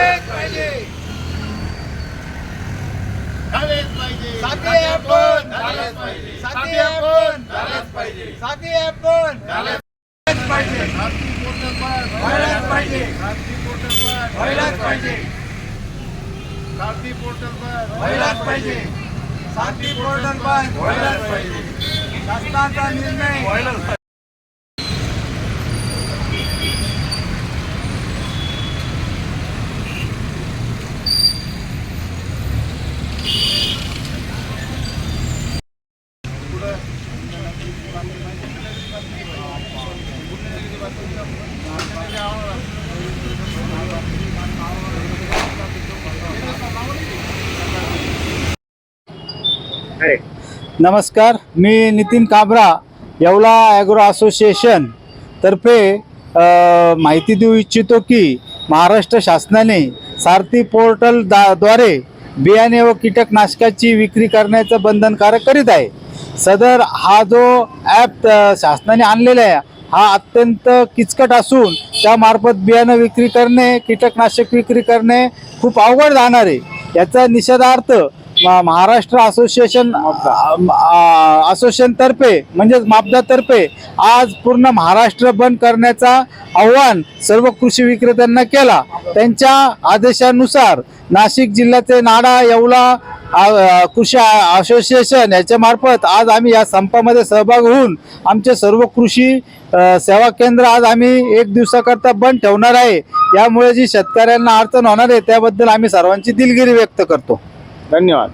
झालेच पाहिजे. झालेच पाहिजे. साथी आपण. झालेच पाहिजे. साथी आपण. झालेच पाहिजे. साथी आपण. झालेच पाहिजे. साथी पोर्टल पर पाहिजे. साथी पाहिजे. पाहिजे. पाहिजे. निर्णय. नमस्कार मी नितीन काबरा येवला ॲग्रो असोसिएशन तर्फे माहिती देऊ इच्छितो की महाराष्ट्र शासनाने सारथी पोर्टल दा द्वारे बियाणे व कीटकनाशकाची विक्री करण्याचं बंधनकारक करीत आहे. सदर हा जो ॲप शासनाने आणलेला आहे हा अत्यंत किचकट असून त्यामार्फत बियाणं विक्री करणे कीटकनाशक विक्री करणे खूप अवघड जाणार आहे. याचा निषेधार्थ म- महाराष्ट्र असोसिएशन असोसिएशनतर्फे म्हणजेच मापदातर्फे आज पूर्ण महाराष्ट्र बंद करण्याचा आव्हान सर्व कृषी विक्रेत्यांना केला. त्यांच्या आदेशानुसार नाशिक जिल्ह्याचे नाडा येवला कृषी असोसिएशन याच्यामार्फत आज आम्ही या संपामध्ये सहभाग होऊन आमचे सर्व कृषी सेवा केंद्र आज आम्ही एक दिवसाकरता बंद ठेवणार आहे. यामुळे जी शेतकऱ्यांना अडचण होणार आहे त्याबद्दल आम्ही सर्वांची दिलगिरी व्यक्त करतो. धन्यवाद.